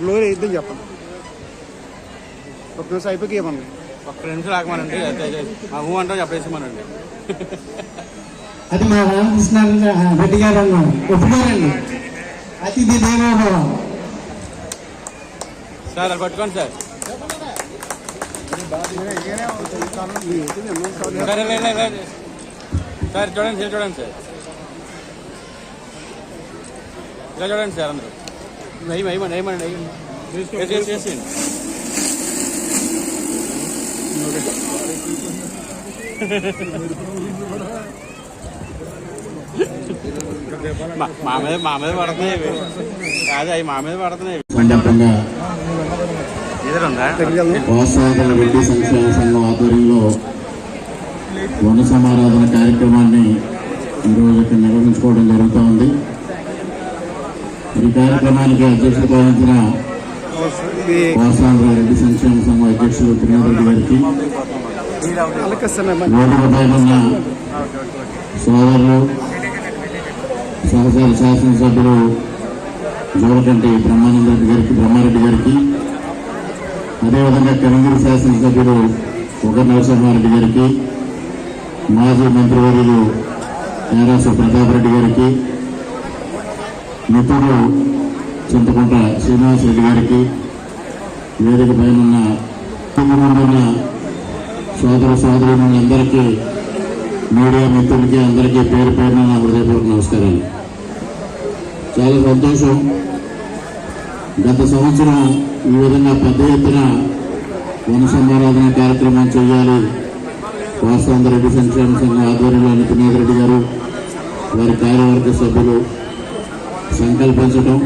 Glory ఇద్దని చెప్పండి ఒక నిమిషం అయిపోయి ఇవ్వండి ఒక్క నిమిషం రాకమనండి మా ఊ అంటే చెప్పేసిమనండి. అది మా రామకృష్ణ రెడ్డి గారు అన్నారు. ఒప్పుకోరండి. అతిథి దేవోభవ. సార్ అది పట్టుకోండి సార్. సార్ చూడండి సార్ చూడండి సార్. ఇలా చూడండి సార్ అందరూ. వేయండి వేసి వేసి వేసేయండి మా- మా మీద మా మీద పడుతున్నాయి. కాదు అవి మా మీద పడుతున్నాయి కోస్తాంధ్ర రెడ్డి సంక్షేమ సంఘం ఆధ్వర్యంలో వన సమారాధన కార్యక్రమాన్ని ఈరోజు ఇక్కడ నిర్వహించుకోవడం జరుగుతూ ఉంది. ఈ కార్యక్రమానికి అధ్యక్షత వహించిన ఇది రెడ్డి సంక్షేమ సంఘం అధ్యక్షులు త్రినాథ్ గారికి పైన ఉన్న సోదరులు సహచార శాసనసభ్యులు జోలకంటి బ్రహ్మానంద రెడ్డి గారికి బ్రహ్మారెడ్డి గారికి అదేవిధంగా కరంగిరి శాసనసభ్యుడు ఒక నరసింహారెడ్డి గారికి మాజీ మంత్రివర్యులు నేరాసు ప్రతాప్ రెడ్డి గారికి నిపుడు చింతకుంట శ్రీనివాస్ రెడ్డి గారికి వేదిక పైన ఉన్న ఉన్న సోదర సోదరులందరికీ మీడియా మిత్రులకి అందరికీ పేరు పేరున నా హృదయపూర్వక నమస్కారాలు. చాలా సంతోషం. గత సంవత్సరం ఈ విధంగా పెద్ద ఎత్తున వన కార్యక్రమం చేయాలి. వాసాంధ్ర రెడ్డి సంక్షేమ సంఘం ఆధ్వర్యంలో నితినాథ్ రెడ్డి గారు వారి కార్యవర్గ సభ్యులు సంకల్పించడం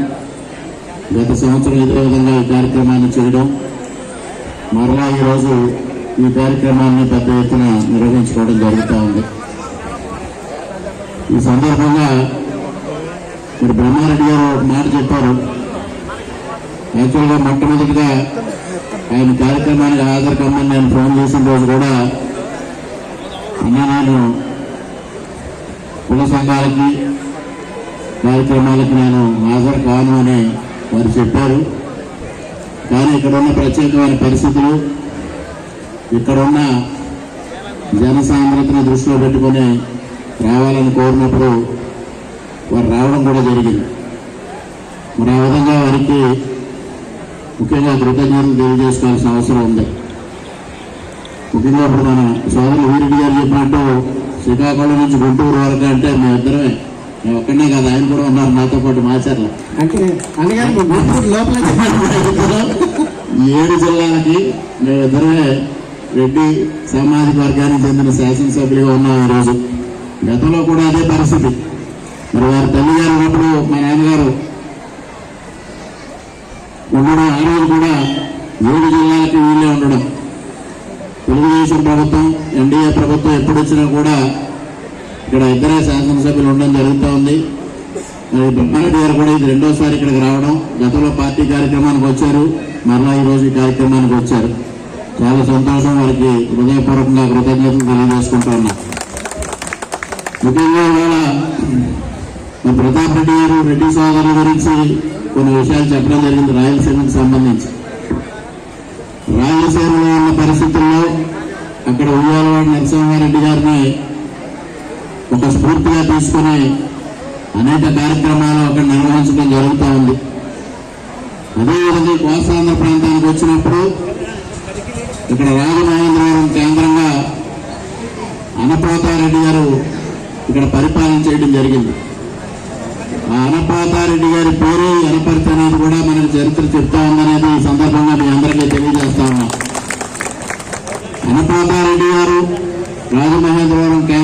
గత సంవత్సరం ఇదే విధంగా ఈ కార్యక్రమాన్ని చేయడం మరలా ఈరోజు ఈ కార్యక్రమాన్ని పెద్ద ఎత్తున నిర్వహించుకోవడం జరుగుతూ ఉంది. ఈ సందర్భంగా మరి బ్రహ్మారెడ్డి గారు ఒక మాట చెప్పారు. యాక్చువల్గా మొట్టమొదటిగా ఆయన కార్యక్రమానికి హాజరు కమ్మని నేను ఫోన్ చేసిన రోజు కూడా అన్న నేను కుల సంఘాలకి కార్యక్రమాలకు నేను హాజరు కాను అని వారు చెప్పారు. కానీ ఇక్కడ ఉన్న ప్రత్యేకమైన పరిస్థితులు ఇక్కడున్న జనసాంద్రతను దృష్టిలో పెట్టుకొని రావాలని కోరినప్పుడు వారు రావడం కూడా జరిగింది. మరి ఆ విధంగా వారికి ముఖ్యంగా కృతజ్ఞతలు తెలియజేసుకోవాల్సిన అవసరం ఉంది. ముఖ్యంగా ఇప్పుడు మన సోదరులు వీరెడ్డి గారు చెప్పినట్టు శ్రీకాకుళం నుంచి గుంటూరు వరకు అంటే మేమిద్దరమే. మేము ఒక్కనే కాదు ఆయన కూడా ఉన్నారు నాతో పాటు మాచర్ల. అంటే అనగానే లోపల ఏడు జిల్లాలకి మేమిద్దరమే రెడ్డి సామాజిక వర్గానికి చెందిన శాసనసభ్యులుగా ఉన్నాం ఈరోజు. గతంలో కూడా అదే పరిస్థితి. మరి వారి తల్లి గారు ఉన్నప్పుడు మా నాన్నగారు ఉండడం ఆ రోజు కూడా ఏడు జిల్లాలకి వీళ్ళే ఉండడం. తెలుగుదేశం ప్రభుత్వం ఎన్డీఏ ప్రభుత్వం ఎప్పుడు వచ్చినా కూడా ఇక్కడ ఇద్దరే శాసనసభ్యులు ఉండడం జరుగుతూ ఉంది. మరి బ్రహ్మారెడ్డి గారు కూడా ఇది రెండోసారి ఇక్కడికి రావడం. గతంలో పార్టీ కార్యక్రమానికి వచ్చారు. మరలా ఈ రోజు ఈ కార్యక్రమానికి వచ్చారు. చాలా సంతోషం. వారికి హృదయపూర్వకంగా కృతజ్ఞతలు తెలియజేసుకుంటూ ఉన్నాం. ముఖ్యంగా ఇవాళ ప్రతాప్ రెడ్డి గారు రెడ్డి సోదరుల గురించి కొన్ని విషయాలు చెప్పడం జరిగింది రాయలసీమకు సంబంధించి. రాయలసీమలో ఉన్న పరిస్థితుల్లో అక్కడ ఉయ్యాలవాడ నరసింహారెడ్డి గారిని ఒక స్ఫూర్తిగా తీసుకుని అనేక కార్యక్రమాలు అక్కడ నిర్వహించడం జరుగుతూ ఉంది. అదేవిధంగా కోస్తాంధ్ర ప్రాంతానికి వచ్చినప్పుడు ఇక్కడ రాజమహేంద్రవరం కేంద్రంగా అనపాతారెడ్డి గారు ఇక్కడ పరిపాలన చేయడం జరిగింది. ఆ అనపాతారెడ్డి గారి పేరు అనపర్తి అనేది కూడా మనకు చరిత్ర చెప్తా ఉందనేది ఈ సందర్భంగా మీ అందరికీ తెలియజేస్తా ఉన్నాం. అనపాతారెడ్డి గారు రాజమహేంద్రవరం కేంద్రం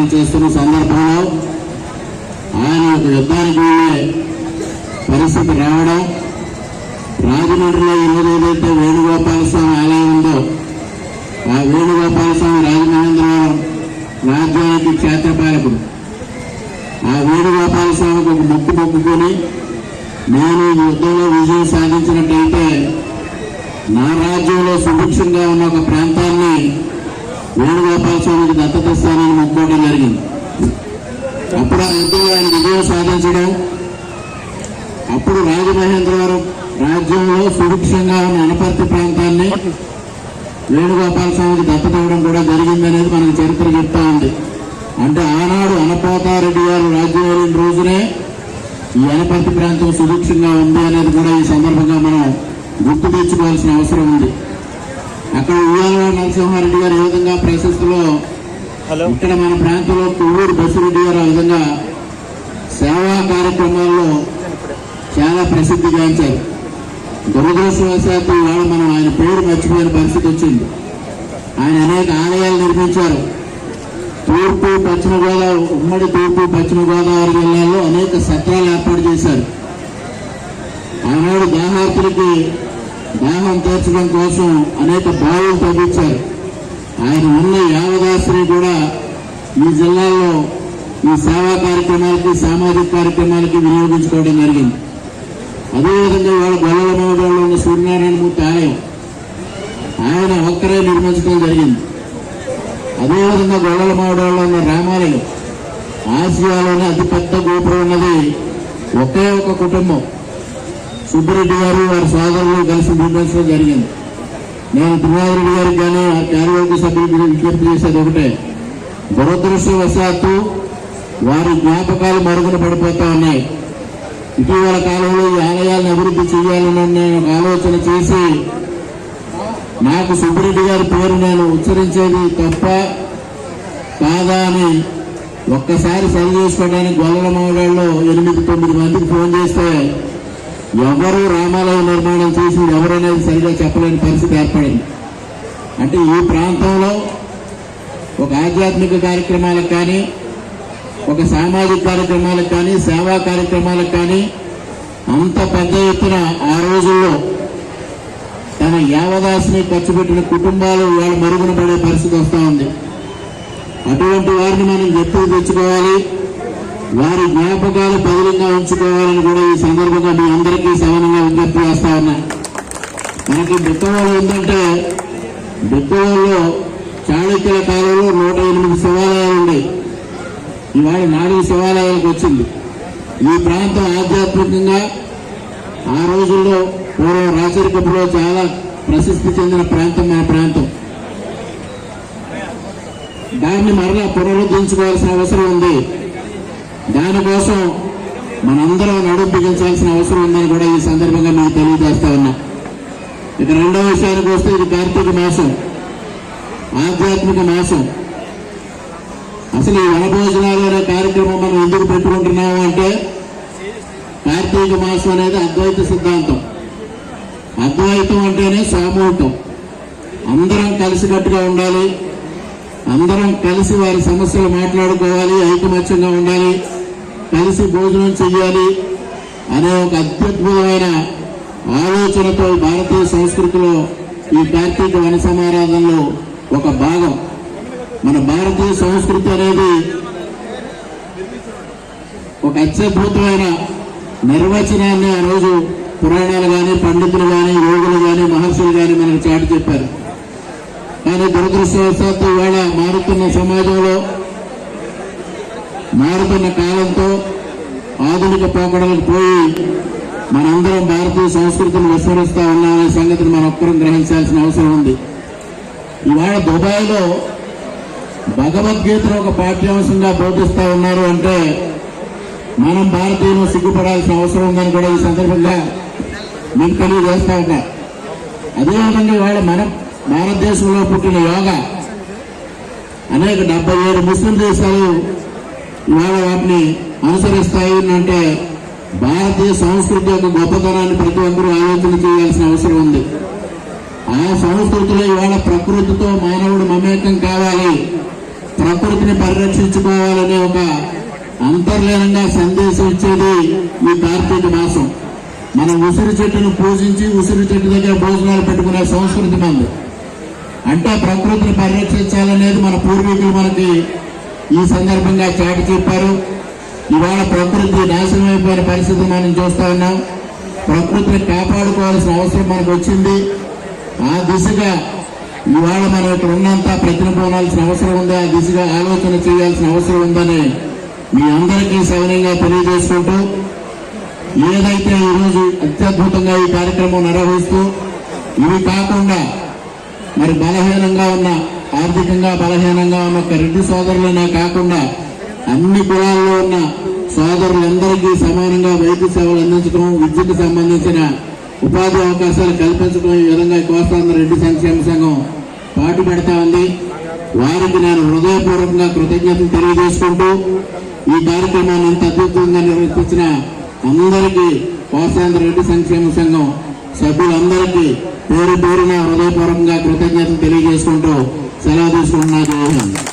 పరిపాలన చేస్తున్న సందర్భంలో ఆయన ఒక యుద్ధానికి వెళ్ళే పరిస్థితి రావడం రాజమండ్రిలో ఈరోజు ఏదైతే వేణుగోపాల స్వామి ఆలయం ఉందో ఆ వేణుగోపాల స్వామి రాజమహేంద్రవరం రాజ్యానికి క్షేత్రపాలకుడు. ఆ వేణుగోపాల స్వామికి ఒక ముక్కు మొక్కుకొని నేను ఈ యుద్ధంలో విజయం సాధించినట్టయితే నా రాజ్యంలో సుభిక్షంగా ఉన్న ఒక ప్రాంతాన్ని వేణుగోపాల స్వామికి దత్తత స్థానాన్ని మొక్కుకోవడం జరిగింది. అప్పుడు ఆ యుద్ధంలో ఆయన విజయం సాధించడం అప్పుడు రాజమహేంద్రవరం రాజ్యంలో సుభిక్షంగా ఉన్న అనపర్తి ప్రాంతాన్ని వేణుగోపాల స్వామికి దత్తత ఇవ్వడం కూడా జరిగిందనేది మనకు చరిత్ర చెప్తా ఉంది. అంటే ఆనాడు అనపోతారెడ్డి గారు రాజ్యం వెళ్ళిన రోజునే ఈ అనపర్తి ప్రాంతం సుభిక్షంగా ఉంది అనేది కూడా ఈ సందర్భంగా మనం గుర్తు తెచ్చుకోవాల్సిన అవసరం ఉంది. అక్కడ ఉయ్యాల నరసింహారెడ్డి గారు ఏ విధంగా ప్రశస్తిలో ఇక్కడ మన ప్రాంతంలో కొవ్వూరు బసిరెడ్డి గారు ఆ విధంగా సేవా కార్యక్రమాల్లో చాలా ప్రసిద్ధిగాంచారు దురదృష్టవశాత్తు ఇవాళ మనం ఆయన పేరు మర్చిపోయిన పరిస్థితి వచ్చింది. ఆయన అనేక ఆలయాలు నిర్మించారు. తూర్పు పశ్చిమ గోదావరి ఉమ్మడి తూర్పు పశ్చిమ గోదావరి జిల్లాల్లో అనేక సత్రాలు ఏర్పాటు చేశారు. ఆనాడు దాహార్తులకి దానం తీర్చడం కోసం అనేక బావులు తగ్గించారు ఆయన ఉన్న యావదాశ్రీ కూడా ఈ జిల్లాలో ఈ సేవా కార్యక్రమాలకి సామాజిక కార్యక్రమాలకి వినియోగించుకోవడం జరిగింది. అదేవిధంగా వాళ్ళ గొల్లల మోడల్లో ఉన్న సూర్యనారాయణమూర్తి ఆలయం ఆయన ఒక్కరే నిర్మించడం జరిగింది. అదేవిధంగా గొల్లల మోడల్లో ఉన్న రామాలయం ఆసియాలోనే అతిపెద్ద గోపురం ఉన్నది ఒకే ఒక కుటుంబం. సుబ్బిరెడ్డి గారు వారి సోదరులు కలిసి నిర్ణయించడం జరిగింది. నేను తిరుమలారెడ్డి గారికి కానీ ఆ కార్యవర్గ సభ్యులకు విజ్ఞప్తి చేసేది ఒకటే. దురదృష్టవశాత్తు వారి జ్ఞాపకాలు మరుగున పడిపోతా ఉన్నాయి. ఇటీవల కాలంలో ఈ ఆలయాలను అభివృద్ధి చేయాలని నేను ఒక ఆలోచన చేసి నాకు సుబ్బిరెడ్డి గారి పేరు నేను ఉచ్చరించేది తప్ప కాదా అని ఒక్కసారి సరి చేసుకోవడానికి గొల్లల మోడల్లో ఎనిమిది తొమ్మిది మందికి ఫోన్ చేస్తే ఎవరు రామాలయ నిర్మాణం చేసి ఎవరనేది సరిగా చెప్పలేని పరిస్థితి ఏర్పడింది. అంటే ఈ ప్రాంతంలో ఒక ఆధ్యాత్మిక కార్యక్రమాలకు కానీ ఒక సామాజిక కార్యక్రమాలకు కానీ సేవా కార్యక్రమాలకు కానీ అంత పెద్ద ఎత్తున ఆ రోజుల్లో తన యావదాసిని ఖర్చు పెట్టిన కుటుంబాలు వాళ్ళు మరుగున పడే పరిస్థితి వస్తూ ఉంది. అటువంటి వారిని మనం ఎప్పుడు తెచ్చుకోవాలి? వారి జ్ఞాపకాలు పదిలంగా ఉంచుకోవాలని కూడా ఈ సందర్భంగా మీ అందరికీ సవనంగా విజ్ఞప్తి చేస్తా ఉన్నా. మనకి బిక్కవాళ్ళు ఏంటంటే బిక్కవాళ్ళు చాళుక్యుల కాలంలో నూట ఎనిమిది శివాలయాలు ఉన్నాయి ఇవాళ నాలుగు శివాలయాలకు వచ్చింది. ఈ ప్రాంతం ఆధ్యాత్మికంగా ఆ రోజుల్లో పూర్వం రాచరికపులో చాలా ప్రసిద్ధి చెందిన ప్రాంతం మన ప్రాంతం. దాన్ని మరలా పునరుద్ధరించుకోవాల్సిన అవసరం ఉంది. దానికోసం మనందరం నడుము బిగించాల్సిన అవసరం ఉందని కూడా ఈ సందర్భంగా మీకు తెలియజేస్తా ఉన్నా. ఇక రెండవ విషయానికి వస్తే ఇది కార్తీక మాసం ఆధ్యాత్మిక మాసం. అసలు ఈ వనభోజనాలు అనే కార్యక్రమం మనం ఎందుకు పెట్టుకుంటున్నాము అంటే కార్తీక మాసం అనేది అద్వైత సిద్ధాంతం. అద్వైతం అంటేనే సామూహికం. అందరం కలిసికట్టుగా ఉండాలి అందరం కలిసి వారి సమస్యలు మాట్లాడుకోవాలి ఐకమత్యంగా ఉండాలి కలిసి భోజనం చెయ్యాలి అనే ఒక అత్యద్భుతమైన ఆలోచనతో భారతీయ సంస్కృతిలో ఈ కార్తీక వనసమారాధనలో ఒక భాగం. మన భారతీయ సంస్కృతి అనేది ఒక అత్యద్భుతమైన నిర్వచనాన్ని ఆ రోజు పురాణాలు కానీ పండితులు కానీ యోగులు కానీ మహర్షులు కానీ మనకు చాటి చెప్పారు. కానీ దురదృష్టవశాత్తు ఇవాళ మారుతున్న సమాజంలో మారుతున్న కాలంతో ఆధునిక పోకడలకు పోయి మనందరం భారతీయ సంస్కృతిని విస్మరిస్తూ ఉన్నామనే సంగతిని మనం ఒక్కరం గ్రహించాల్సిన అవసరం ఉంది. ఇవాళ దుబాయ్లో భగవద్గీతను ఒక పాఠ్యాంశంగా బోధిస్తూ ఉన్నారు అంటే మనం భారతీయులు సిగ్గుపడాల్సిన అవసరం ఉందని కూడా ఈ సందర్భంగా మీకు తెలియజేస్తా ఉన్నా. అదేవిధంగా ఇవాళ మన భారతదేశంలో పుట్టిన యోగా అనేక డెబ్బై ఏడు ముస్లిం దేశాలు ఇవాళ వాటిని అనుసరిస్తాయి అంటే భారతీయ సంస్కృతి యొక్క గొప్పతనాన్ని ప్రతి ఒక్కరూ ఆలోచన చేయాల్సిన అవసరం ఉంది. ఆ సంస్కృతిలో ఇవాళ ప్రకృతితో మానవుడు మమేకం కావాలి. ప్రకృతిని పరిరక్షించుకోవాలనే ఒక అంతర్లీనంగా సందేశం ఇచ్చేది ఈ కార్తీక మాసం. మనం ఉసిరి చెట్టును పూజించి ఉసిరి చెట్టు దగ్గర భోజనాలు పెట్టుకునే సంస్కృతి మంది. అంటే ప్రకృతిని పరిరక్షించాలనేది మన పూర్వీకులు మనకి ఈ సందర్భంగా చాటి చెప్పారు. ఇవాళ ప్రకృతి నాశనం అయిపోయిన పరిస్థితి మనం చూస్తా ఉన్నాం. ప్రకృతిని కాపాడుకోవాల్సిన అవసరం మనకు వచ్చింది. ఆ దిశగా ఇవాళ మనం ఇక్కడ ఉన్నంతా ప్రతినిపోవాల్సిన అవసరం ఉంది? ఆ దిశగా ఆలోచన చేయాల్సిన అవసరం ఉందని మీ అందరికీ సవనంగా తెలియజేసుకుంటూ ఏదైతే ఈరోజు అత్యద్భుతంగా ఈ కార్యక్రమం నిర్వహిస్తూ ఇవి కాకుండా మరి బలహీనంగా ఉన్న ఆర్థికంగా బలహీనంగా ఉన్న ఒక రెడ్డి సోదరులనే కాకుండా అన్ని కులాల్లో ఉన్న సోదరులందరికీ సమానంగా వైద్య సేవలు అందించడం విద్యకు సంబంధించిన ఉపాధి అవకాశాలు కల్పించడం ఈ విధంగా కోస్తాంధ్ర రెడ్డి సంక్షేమ సంఘం పాటు పెడతా ఉంది. వారికి నేను హృదయపూర్వకంగా కృతజ్ఞతలు తెలియజేసుకుంటూ ఈ కార్యక్రమాన్ని ఇంత అద్భుతంగా నిర్వర్తించిన అందరికీ కోస్తాంధ్ర రెడ్డి సంక్షేమ సంఘం సభ్యులందరికీ పేరు పేరున హృదయపూర్వకంగా కృతజ్ఞతలు తెలియజేసుకుంటూ Saya ada.